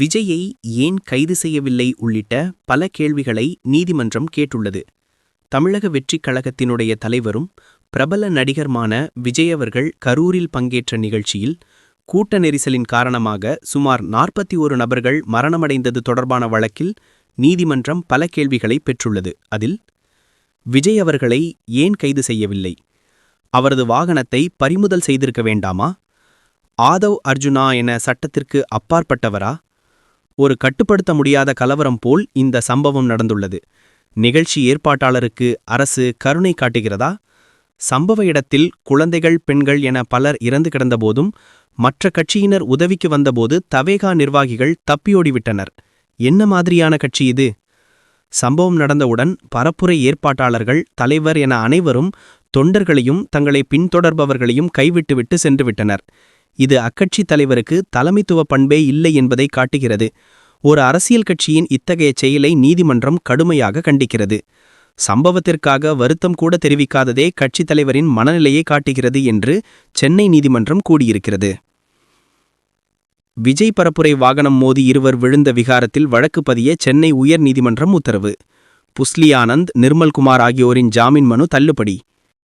விஜயை ஏன் கைது செய்யவில்லை உள்ளிட்ட பல கேள்விகளை நீதிமன்றம் கேட்டுள்ளது. தமிழக வெற்றிக் கழகத்தினுடைய தலைவரும் பிரபல நடிகருமான விஜய் அவர்கள் கரூரில் பங்கேற்ற நிகழ்ச்சியில் கூட்ட நெரிசலின் காரணமாக சுமார் நாற்பத்தி ஒரு நபர்கள் மரணமடைந்தது தொடர்பான வழக்கில் நீதிமன்றம் பல கேள்விகளை பெற்றுள்ளது. அதில் விஜய் அவர்களை ஏன் கைது செய்யவில்லை? அவரது வாகனத்தை பறிமுதல் செய்திருக்க வேண்டாமா? ஆதவ் அர்ஜுனா என சட்டத்திற்கு அப்பாற்பட்டவரா? ஒரு கட்டுப்படுத்த முடியாத கலவரம் போல் இந்த சம்பவம் நடந்துள்ளது. நிகழ்ச்சி ஏற்பாட்டாளருக்கு அரசு கருணை காட்டுகிறதா? சம்பவ இடத்தில் குழந்தைகள் பெண்கள் என பலர் இறந்து கிடந்தபோதும் மற்ற கட்சியினர் உதவிக்கு வந்தபோது தவேகா நிர்வாகிகள் தப்பியோடிவிட்டனர். என்ன மாதிரியான கட்சி இது? சம்பவம் நடந்தவுடன் பரப்புரை ஏற்பாட்டாளர்கள் தலைவர் என அனைவரும் தொண்டர்களையும் தங்களை பின்தொடர்பவர்களையும் கைவிட்டுவிட்டு சென்றுவிட்டனர். இது அக்கட்சி தலைவருக்கு தலைமைத்துவ பண்பே இல்லை என்பதை காட்டுகிறது. ஒரு அரசியல் கட்சியின் இத்தகைய செயலை நீதிமன்றம் கடுமையாக கண்டிக்கிறது. சம்பவத்திற்காக வருத்தம் கூட தெரிவிக்காததே கட்சித் தலைவரின் மனநிலையை காட்டுகிறது என்று சென்னை நீதிமன்றம் கூடியிருக்கிறது விஜய் பரப்புரை வாகனம் மோதி இருவர் விழுந்த விகாரத்தில் வழக்கு பதிய சென்னை உயர் நீதிமன்றம் உத்தரவு. புஸ்லி ஆனந்த் நிர்மல்குமார் ஆகியோரின் ஜாமீன் மனு தள்ளுபடி.